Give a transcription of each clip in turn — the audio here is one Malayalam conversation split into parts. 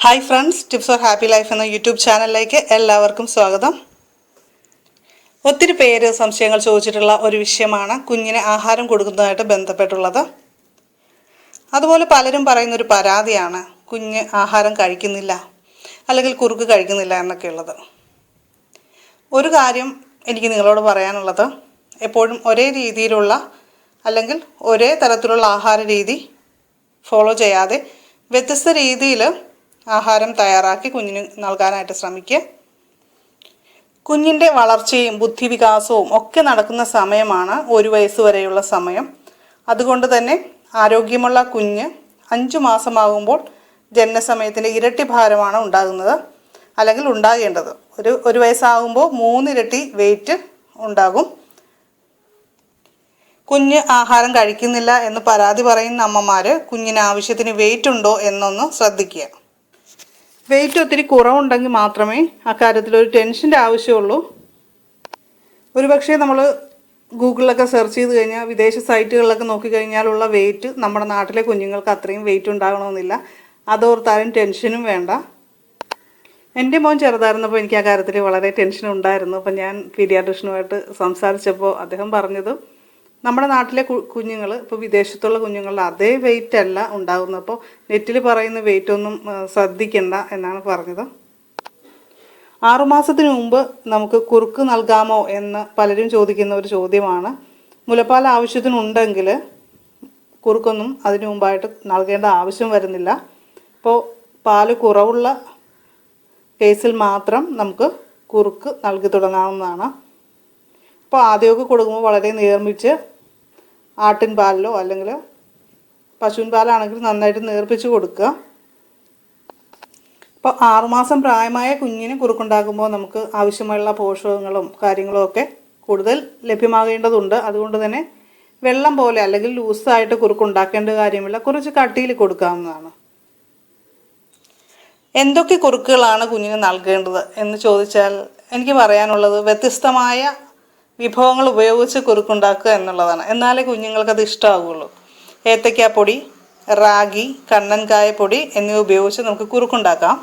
Hi friends tips for happy life എന്ന യൂട്യൂബ് ചാനലിലേക്ക് എല്ലാവർക്കും സ്വാഗതം. ഒത്തിരി പേര് സംശയങ്ങൾ ചോദിച്ചിട്ടുള്ള ഒരു വിഷയമാണ് കുഞ്ഞിന് ആഹാരം കൊടുക്കുന്നതായിട്ട് ബന്ധപ്പെട്ടുള്ളത്. അതുപോലെ പലരും പറയുന്നൊരു പരാതിയാണ് കുഞ്ഞ് ആഹാരം കഴിക്കുന്നില്ല അല്ലെങ്കിൽ കുറുക്ക് കഴിക്കുന്നില്ല എന്നൊക്കെ ഉള്ളത് ഒരു കാര്യം എനിക്ക് നിങ്ങളോട് പറയാനുള്ളത് എപ്പോഴും ഒരേ രീതിയിലുള്ള അല്ലെങ്കിൽ ഒരേ തരത്തിലുള്ള ആഹാര രീതി ഫോളോ ചെയ്യാതെ വ്യത്യസ്ത രീതിയിൽ ആഹാരം തയ്യാറാക്കി കുഞ്ഞിന് നൽകാനായിട്ട് ശ്രമിക്കുക. കുഞ്ഞിന്റെ വളർച്ചയും ബുദ്ധിവികാസവും ഒക്കെ നടക്കുന്ന സമയമാണ് ഒരു വയസ്സ് വരെയുള്ള സമയം. അതുകൊണ്ട് തന്നെ ആരോഗ്യമുള്ള കുഞ്ഞ് അഞ്ചു മാസമാകുമ്പോൾ ജനനസമയത്തിന്റെ ഇരട്ടി ഭാരമാണ് ഉണ്ടാകുന്നത് അല്ലെങ്കിൽ ഉണ്ടാകേണ്ടത്. ഒരു ഒരു വയസ്സാകുമ്പോൾ മൂന്നിരട്ടി വെയിറ്റ് ഉണ്ടാകും. കുഞ്ഞ് ആഹാരം കഴിക്കുന്നില്ല എന്ന് പരാതി പറയുന്ന അമ്മമാർ കുഞ്ഞിന് ആവശ്യത്തിന് വെയിറ്റ് ഉണ്ടോ എന്നൊന്ന് ശ്രദ്ധിക്കുക. വെയിറ്റ് ഒത്തിരി കുറവുണ്ടെങ്കിൽ മാത്രമേ അക്കാര്യത്തിൽ ഒരു ടെൻഷന്റെ ആവശ്യമുള്ളൂ. ഒരുപക്ഷെ നമ്മൾ ഗൂഗിളിലൊക്കെ സെർച്ച് ചെയ്ത് കഴിഞ്ഞാൽ വിദേശ സൈറ്റുകളിലൊക്കെ നോക്കിക്കഴിഞ്ഞാലുള്ള വെയിറ്റ് നമ്മുടെ നാട്ടിലെ കുഞ്ഞുങ്ങൾക്ക് അത്രയും വെയിറ്റ് ഉണ്ടാകണമെന്നില്ല. അതോർത്താലും ടെൻഷനും വേണ്ട. എന്റെ മോൻ ചെറുതായിരുന്നപ്പോൾ എനിക്ക് ആ കാര്യത്തിൽ വളരെ ടെൻഷൻ ഉണ്ടായിരുന്നു അപ്പം ഞാൻ പീഡിയാട്രിഷനുമായിട്ട് സംസാരിച്ചപ്പോൾ അദ്ദേഹം പറഞ്ഞത് നമ്മുടെ നാട്ടിലെ കുഞ്ഞുങ്ങൾ ഇപ്പോൾ വിദേശത്തുള്ള കുഞ്ഞുങ്ങളുടെ അതേ വെയിറ്റ് അല്ല ഉണ്ടാകുന്നത് അപ്പോൾ നെറ്റിൽ പറയുന്ന വെയിറ്റ് ഒന്നും ശ്രദ്ധിക്കണ്ട എന്നാണ് പറഞ്ഞത്. ആറുമാസത്തിന് മുമ്പ് നമുക്ക് കുറുക്ക് നൽകാമോ എന്ന് പലരും ചോദിക്കുന്ന ഒരു ചോദ്യമാണ്. മുലപ്പാൽ ആവശ്യത്തിനുണ്ടെങ്കിൽ കുറുക്കൊന്നും അതിനു മുമ്പായിട്ട് നൽകേണ്ട ആവശ്യം വരുന്നില്ല. ഇപ്പോൾ പാൽ കുറവുള്ള കേസിൽ മാത്രം നമുക്ക് കുറുക്ക് നൽകി തുടങ്ങാവുന്നതാണ്. അപ്പോൾ ആദ്യമൊക്കെ കൊടുക്കുമ്പോൾ വളരെ നേർമ്മിച്ച് ആട്ടിൻ പാലിലോ അല്ലെങ്കിൽ പശുവിൻ പാലാണെങ്കിൽ നന്നായിട്ട് നേർപ്പിച്ച് കൊടുക്കുക. അപ്പോൾ ആറുമാസം പ്രായമായ കുഞ്ഞിന് കുറുക്കുണ്ടാക്കുമ്പോൾ നമുക്ക് ആവശ്യമുള്ള പോഷകങ്ങളും കാര്യങ്ങളും ഒക്കെ കൂടുതൽ ലഭ്യമാകേണ്ടതുണ്ട്. അതുകൊണ്ട് തന്നെ വെള്ളം പോലെ അല്ലെങ്കിൽ ലൂസായിട്ട് കുറുക്കുണ്ടാക്കേണ്ട കാര്യമില്ല. കുറച്ച് കട്ടിയിൽ കൊടുക്കാവുന്നതാണ്. എന്തൊക്കെ കുറുക്കുകളാണ് കുഞ്ഞിന് നൽകേണ്ടത് എന്ന് ചോദിച്ചാൽ എനിക്ക് പറയാനുള്ളത് വ്യത്യസ്തമായ വിഭവങ്ങൾ ഉപയോഗിച്ച് കുറുക്കുണ്ടാക്കുക എന്നുള്ളതാണ്. എന്നാലേ കുഞ്ഞുങ്ങൾക്ക് അത് ഇഷ്ടമാകുള്ളൂ ഏത്തയ്ക്കാപ്പൊടി റാഗി കണ്ണൻകായ പൊടി എന്നിവ ഉപയോഗിച്ച് നമുക്ക് കുറുക്കുണ്ടാക്കാം.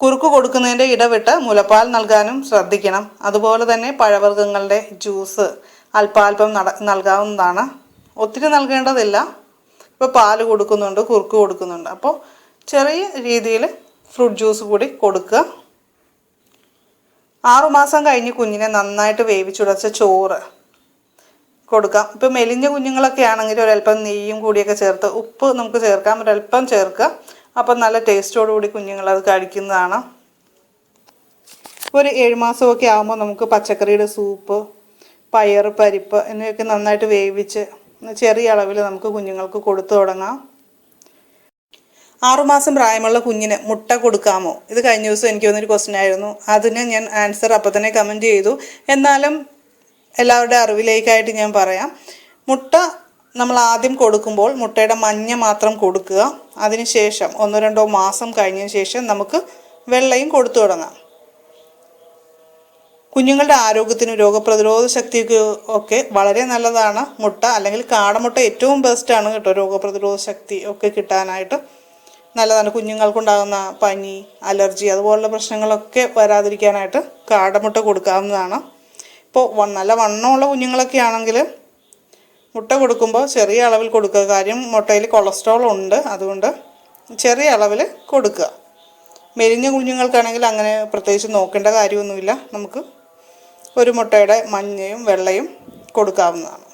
കുറുക്ക് കൊടുക്കുന്നതിന്റെ ഇടവിട്ട് മുലപ്പാൽ നൽകാനും ശ്രദ്ധിക്കണം. അതുപോലെ തന്നെ പഴവർഗങ്ങളുടെ ജ്യൂസ് അല്പാൽപം നട നൽകാവുന്നതാണ്. ഒത്തിരി നൽകേണ്ടതില്ല. ഇപ്പോൾ പാൽ കൊടുക്കുന്നുണ്ട് കുറുക്ക് കൊടുക്കുന്നുണ്ട്. അപ്പോൾ ചെറിയ രീതിയിൽ ഫ്രൂട്ട് ജ്യൂസ് കൂടി കൊടുക്കുക. ആറുമാസം കഴിഞ്ഞ് കുഞ്ഞിനെ നന്നായിട്ട് വേവിച്ചുടച്ച ചോറ് കൊടുക്കാം. ഇപ്പം മെലിഞ്ഞ കുഞ്ഞുങ്ങളൊക്കെ ആണെങ്കിൽ ഒരല്പം നെയ്യും കൂടിയൊക്കെ ചേർത്ത് ഉപ്പ് നമുക്ക് ചേർക്കാം. ഒരല്പം ചേർക്കുക. അപ്പം നല്ല ടേസ്റ്റോടുകൂടി കുഞ്ഞുങ്ങൾ അത് കഴിക്കുന്നതാണ്. ഒരു ഏഴ് മാസമൊക്കെ ആകുമ്പോൾ നമുക്ക് പച്ചക്കറിയുടെ സൂപ്പ് പയർ പരിപ്പ് എന്നിവയൊക്കെ നന്നായിട്ട് വേവിച്ച് ചെറിയ അളവിൽ നമുക്ക് കുഞ്ഞുങ്ങൾക്ക് കൊടുത്തു തുടങ്ങാം. ആറുമാസം പ്രായമുള്ള കുഞ്ഞിന് മുട്ട കൊടുക്കാമോ? ഇത് കഴിഞ്ഞ ദിവസം എനിക്ക് വന്നൊരു ക്വസ്റ്റ്യൻ ആയിരുന്നു. അതിന് ഞാൻ ആൻസർ അപ്പോൾ തന്നെ കമന്റ് ചെയ്തു. എന്നാലും എല്ലാവരുടെ അറിവിലേക്കായിട്ട് ഞാൻ പറയാം. മുട്ട നമ്മൾ ആദ്യം കൊടുക്കുമ്പോൾ മുട്ടയുടെ മഞ്ഞ മാത്രം കൊടുക്കുക. അതിനുശേഷം ഒന്നോ രണ്ടോ മാസം കഴിഞ്ഞതിന് ശേഷം നമുക്ക് വെള്ളയും കൊടുത്തു തുടങ്ങാം. കുഞ്ഞുങ്ങളുടെ ആരോഗ്യത്തിനും രോഗപ്രതിരോധ ശക്തിക്ക് ഒക്കെ വളരെ നല്ലതാണ് മുട്ട. അല്ലെങ്കിൽ കാടമുട്ട ഏറ്റവും ബെസ്റ്റാണ് കേട്ടോ രോഗപ്രതിരോധ ശക്തി ഒക്കെ കിട്ടാനായിട്ട്. നല്ലതാണ്. കുഞ്ഞുങ്ങൾക്കുണ്ടാകുന്ന പനി അലർജി അതുപോലുള്ള പ്രശ്നങ്ങളൊക്കെ വരാതിരിക്കാനായിട്ട് കാടമുട്ട കൊടുക്കാവുന്നതാണ്. ഇപ്പോൾ നല്ല വണ്ണമുള്ള കുഞ്ഞുങ്ങളൊക്കെ ആണെങ്കിൽ മുട്ട കൊടുക്കുമ്പോൾ ചെറിയ അളവിൽ കൊടുക്കുക. കാര്യം മുട്ടയിൽ കൊളസ്ട്രോൾ ഉണ്ട്. അതുകൊണ്ട് ചെറിയ അളവിൽ കൊടുക്കുക. മെലിഞ്ഞ കുഞ്ഞുങ്ങൾക്കാണെങ്കിൽ അങ്ങനെ പ്രത്യേകിച്ച് നോക്കേണ്ട കാര്യമൊന്നുമില്ല. നമുക്ക് ഒരു മുട്ടയുടെ മഞ്ഞയും വെള്ളയും കൊടുക്കാവുന്നതാണ്.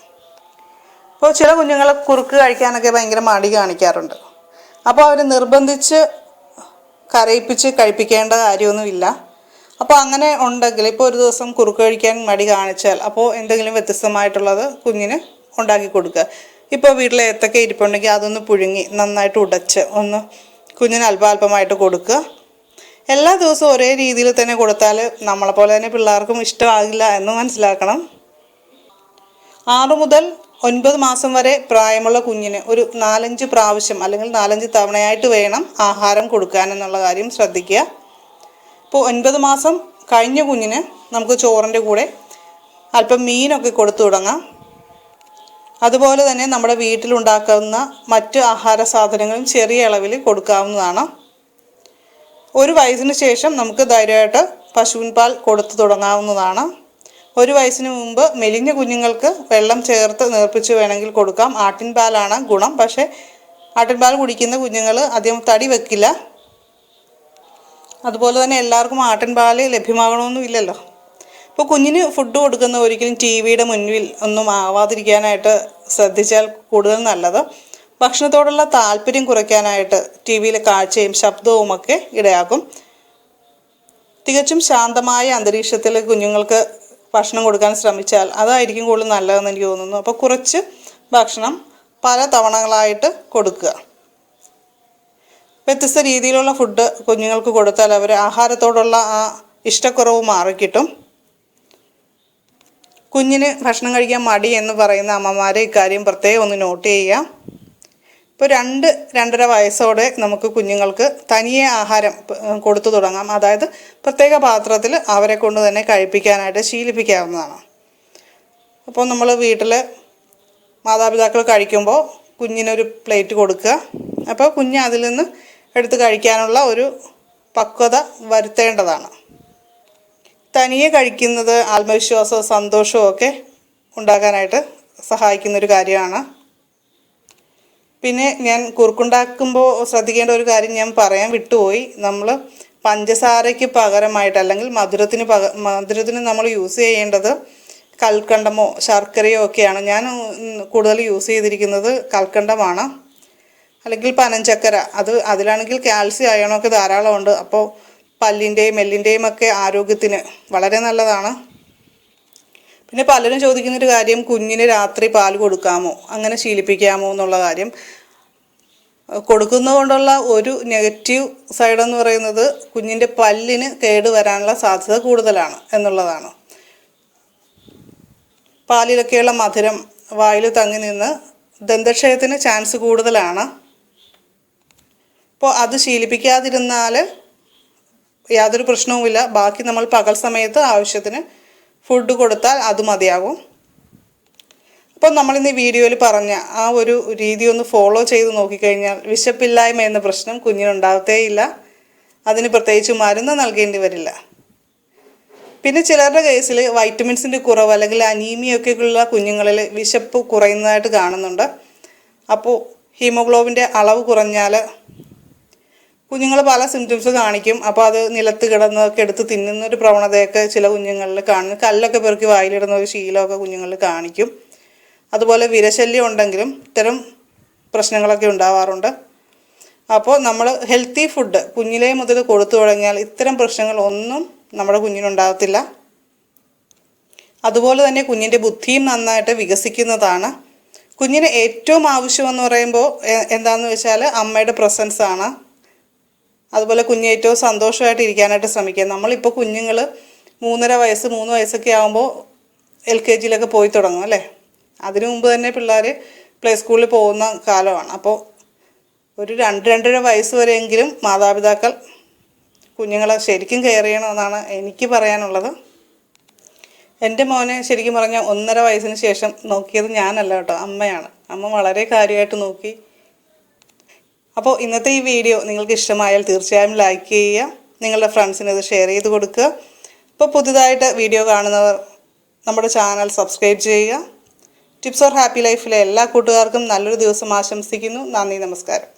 അപ്പോൾ ചില കുഞ്ഞുങ്ങളെ കുറുക്ക് കഴിക്കാനൊക്കെ ഭയങ്കര മടി കാണിക്കാറുണ്ട്. അപ്പോൾ അവർ നിർബന്ധിച്ച് കരയിപ്പിച്ച് കഴിപ്പിക്കേണ്ട കാര്യമൊന്നുമില്ല. അപ്പോൾ അങ്ങനെ ഉണ്ടെങ്കിൽ ഇപ്പോൾ ഒരു ദിവസം കുറുക്ക് കഴിക്കാൻ മടി കാണിച്ചാൽ അപ്പോൾ എന്തെങ്കിലും വ്യത്യസ്തമായിട്ടുള്ളത് കുഞ്ഞിന് ഉണ്ടാക്കി കൊടുക്കുക. ഇപ്പോൾ വീട്ടിൽ ഏത്തൊക്കെ ഇരിപ്പുണ്ടെങ്കിൽ അതൊന്ന് പുഴുങ്ങി നന്നായിട്ട് ഉടച്ച് ഒന്ന് കുഞ്ഞിന് അല്പാൽപമായിട്ട് കൊടുക്കുക. എല്ലാ ദിവസവും ഒരേ രീതിയിൽ തന്നെ കൊടുത്താൽ നമ്മളെപ്പോലെ തന്നെ പിള്ളേർക്കും ഇഷ്ടമാകില്ല എന്ന് മനസ്സിലാക്കണം. ആറു മുതൽ ഒൻപത് മാസം വരെ പ്രായമുള്ള കുഞ്ഞിന് ഒരു നാലഞ്ച് പ്രാവശ്യം അല്ലെങ്കിൽ നാലഞ്ച് തവണയായിട്ട് വേണം ആഹാരം കൊടുക്കാൻ എന്നുള്ള കാര്യം ശ്രദ്ധിക്കുക. ഇപ്പോൾ ഒൻപത് മാസം കഴിഞ്ഞ കുഞ്ഞിന് നമുക്ക് ചോറിന്റെ കൂടെ അല്പം മീനൊക്കെ കൊടുത്തു തുടങ്ങാം. അതുപോലെ തന്നെ നമ്മുടെ വീട്ടിലുണ്ടാക്കുന്ന മറ്റ് ആഹാര സാധനങ്ങളും ചെറിയ അളവിൽ കൊടുക്കാവുന്നതാണ്. ഒരു വയസ്സിന് ശേഷം നമുക്ക് ധൈര്യമായിട്ട് പശുവിൻ പാൽ കൊടുത്തു തുടങ്ങാവുന്നതാണ്. ഒരു വയസ്സിന് മുമ്പ് മെലിഞ്ഞ കുഞ്ഞുങ്ങൾക്ക് വെള്ളം ചേർത്ത് നേർപ്പിച്ച് വേണമെങ്കിൽ കൊടുക്കാം. ആട്ടിൻ പാലാണ് ഗുണം. പക്ഷേ ആട്ടിൻപാൽ കുടിക്കുന്ന കുഞ്ഞുങ്ങൾ അധികം തടി വെക്കില്ല. അതുപോലെ തന്നെ എല്ലാവർക്കും ആട്ടിൻ പാൽ ലഭ്യമാകണമെന്നില്ലല്ലോ ഇപ്പോൾ കുഞ്ഞിന് ഫുഡ് കൊടുക്കുന്ന ഒരിക്കലും ടി വിയുടെ മുന്നിൽ ഒന്നും ആവാതിരിക്കാനായിട്ട് ശ്രദ്ധിച്ചാൽ കൂടുതൽ നല്ലത്. ഭക്ഷണത്തോടുള്ള താല്പര്യം കുറയ്ക്കാനായിട്ട് ടി വിയിലെ കാഴ്ചയും ശബ്ദവും ഒക്കെ ഇടയാക്കും. തികച്ചും ശാന്തമായ അന്തരീക്ഷത്തിൽ കുഞ്ഞുങ്ങൾക്ക് ഭക്ഷണം കൊടുക്കാൻ ശ്രമിച്ചാൽ അതായിരിക്കും കൂടുതൽ നല്ലതെന്ന് എനിക്ക് തോന്നുന്നു. അപ്പോൾ കുറച്ച് ഭക്ഷണം പല തവണകളായിട്ട് കൊടുക്കുക. വ്യത്യസ്ത രീതിയിലുള്ള ഫുഡ് കുഞ്ഞുങ്ങൾക്ക് കൊടുത്താൽ അവർ ആഹാരത്തോടുള്ള ആ ഇഷ്ടക്കുറവ് മാറിക്കിട്ടും. കുഞ്ഞിന് ഭക്ഷണം കഴിക്കാൻ മടി എന്ന് പറയുന്ന അമ്മമാരെ ഇക്കാര്യം പ്രത്യേകം ഒന്ന് നോട്ട് ചെയ്യുക. ഇപ്പോൾ രണ്ട് രണ്ടര വയസ്സോടെ നമുക്ക് കുഞ്ഞുങ്ങൾക്ക് തനിയെ ആഹാരം കൊടുത്തു തുടങ്ങാം. അതായത് പ്രത്യേക പാത്രത്തിൽ അവരെ കൊണ്ട് തന്നെ കഴിപ്പിക്കാനായിട്ട് ശീലിപ്പിക്കാവുന്നതാണ്. അപ്പോൾ നമ്മൾ വീട്ടിൽ മാതാപിതാക്കൾ കഴിക്കുമ്പോൾ കുഞ്ഞിനൊരു പ്ലേറ്റ് കൊടുക്കുക. അപ്പോൾ കുഞ്ഞ് അതിൽ നിന്ന് എടുത്ത് കഴിക്കാനുള്ള ഒരു പക്വത വരുത്തേണ്ടതാണ്. തനിയെ കഴിക്കുന്നത് ആത്മവിശ്വാസവും സന്തോഷവും ഒക്കെ ഉണ്ടാക്കാനായിട്ട് സഹായിക്കുന്നൊരു കാര്യമാണ് പിന്നെ ഞാൻ കുറുക്കുണ്ടാക്കുമ്പോൾ ശ്രദ്ധിക്കേണ്ട ഒരു കാര്യം ഞാൻ പറയാൻ വിട്ടുപോയി. നമ്മൾ പഞ്ചസാരയ്ക്ക് പകരമായിട്ട് അല്ലെങ്കിൽ മധുരത്തിന് പക മധുരത്തിന് നമ്മൾ യൂസ് ചെയ്യേണ്ടത് കൽക്കണ്ടമോ ശർക്കരയോ ഒക്കെയാണ്. ഞാൻ കൂടുതൽ യൂസ് ചെയ്തിരിക്കുന്നത് കൽക്കണ്ടമാണ്. അല്ലെങ്കിൽ പനഞ്ചക്കര അത് അതിലാണെങ്കിൽ കാൽസ്യം അയണമൊക്കെ ധാരാളമുണ്ട്. അപ്പോൾ പല്ലിന്റെയും എല്ലിന്റെയും ഒക്കെ ആരോഗ്യത്തിന് വളരെ നല്ലതാണ്. പിന്നെ പലരും ചോദിക്കുന്നൊരു കാര്യം കുഞ്ഞിന് രാത്രി പാൽ കൊടുക്കാമോ? അങ്ങനെ ശീലിപ്പിക്കാമോ എന്നുള്ള കാര്യം. കൊടുക്കുന്നതുകൊണ്ടുള്ള ഒരു നെഗറ്റീവ് സൈഡ് എന്ന് പറയുന്നത് കുഞ്ഞിന്റെ പല്ലിന് കേട് വരാനുള്ള സാധ്യത കൂടുതലാണ് എന്നുള്ളതാണ്. പാലിലൊക്കെയുള്ള മധുരം വായിൽ തങ്ങി നിന്ന് ദന്തക്ഷയത്തിന് ചാൻസ് കൂടുതലാണ്. അപ്പോൾ അത് ശീലിപ്പിക്കാതിരുന്നാൽ യാതൊരു പ്രശ്നവുമില്ല. ബാക്കി നമ്മൾ പകൽ സമയത്ത് ആവശ്യത്തിന് ഫുഡ് കൊടുത്താൽ അത് മതിയാകും. അപ്പോൾ നമ്മളിന്ന് വീഡിയോയിൽ പറഞ്ഞ ആ ഒരു രീതി ഒന്ന് ഫോളോ ചെയ്ത് നോക്കിക്കഴിഞ്ഞാൽ വിശപ്പില്ലായ്മ എന്ന പ്രശ്നം കുഞ്ഞിനുണ്ടാകത്തേയില്ല അതിന് പ്രത്യേകിച്ച് മരുന്ന് നൽകേണ്ടി വരില്ല. പിന്നെ ചിലരുടെ കേസിൽ വൈറ്റമിൻസിന്റെ കുറവ് അല്ലെങ്കിൽ അനീമിയൊക്കെ ഉള്ള കുഞ്ഞുങ്ങളിൽ വിശപ്പ് കുറയുന്നതായിട്ട് കാണുന്നുണ്ട്. അപ്പോൾ ഹീമോഗ്ലോബിന്റെ അളവ് കുറഞ്ഞാൽ കുഞ്ഞുങ്ങൾ പല സിംറ്റംസ് കാണിക്കും. അപ്പോൾ അത് നിലത്ത് കിടന്നൊക്കെ എടുത്ത് തിന്നുന്ന ഒരു പ്രവണതയൊക്കെ ചില കുഞ്ഞുങ്ങളിൽ കാണും. കല്ലൊക്കെ പെറുക്കി വായിലിടുന്ന ഒരു ശീലമൊക്കെ കുഞ്ഞുങ്ങളിൽ കാണിക്കും. അതുപോലെ വിരശല്യം ഉണ്ടെങ്കിലും ഇത്തരം പ്രശ്നങ്ങളൊക്കെ ഉണ്ടാവാറുണ്ട്. അപ്പോൾ നമ്മൾ ഹെൽത്തി ഫുഡ് കുഞ്ഞിലേ മുതൽ കൊടുത്തു തുടങ്ങിയാൽ ഇത്തരം പ്രശ്നങ്ങൾ ഒന്നും നമ്മുടെ കുഞ്ഞിനുണ്ടാകത്തില്ല. അതുപോലെ തന്നെ കുഞ്ഞിന്റെ ബുദ്ധിയും നന്നായിട്ട് വികസിക്കുന്നതാണ്. കുഞ്ഞിന് ഏറ്റവും ആവശ്യമെന്ന് പറയുമ്പോൾ എന്താണെന്ന് വെച്ചാൽ അമ്മയുടെ പ്രസൻസാണ് അതുപോലെ കുഞ്ഞ് ഏറ്റവും സന്തോഷമായിട്ട് ഇരിക്കാനായിട്ട് ശ്രമിക്കുക. നമ്മളിപ്പോൾ കുഞ്ഞുങ്ങൾ മൂന്നര വയസ്സ് മൂന്ന് വയസ്സൊക്കെ ആകുമ്പോൾ എൽ കെ ജിയിലൊക്കെ പോയി തുടങ്ങും അല്ലേ? അതിനു മുമ്പ് തന്നെ പിള്ളേർ പ്ലേ സ്കൂളിൽ പോകുന്ന കാലമാണ്. അപ്പോൾ ഒരു രണ്ട് രണ്ടര വയസ്സ് വരെയെങ്കിലും മാതാപിതാക്കൾ കുഞ്ഞുങ്ങളെ ശരിക്കും കെയർ ചെയ്യണമെന്നാണ് എനിക്ക് പറയാനുള്ളത്. എന്റെ മോനെ ശരിക്കും പറഞ്ഞാൽ ഒന്നര വയസ്സിന് ശേഷം നോക്കിയത് ഞാനല്ല കേട്ടോ അമ്മയാണ്. അമ്മ വളരെ കാര്യമായിട്ട് നോക്കി അപ്പോൾ ഇന്നത്തെ ഈ വീഡിയോ നിങ്ങൾക്ക് ഇഷ്ടമായാൽ തീർച്ചയായും ലൈക്ക് ചെയ്യുക നിങ്ങളുടെ ഫ്രണ്ട്സിന് ഇത് ഷെയർ ചെയ്ത് കൊടുക്കുക. ഇപ്പോൾ പുതുതായിട്ട് വീഡിയോ കാണുന്നവർ നമ്മുടെ ചാനൽ സബ്സ്ക്രൈബ് ചെയ്യുക. ടിപ്സ് ഓർ ഹാപ്പി ലൈഫിലെ എല്ലാ കൂട്ടുകാർക്കും നല്ലൊരു ദിവസം ആശംസിക്കുന്നു. നന്ദി നമസ്കാരം.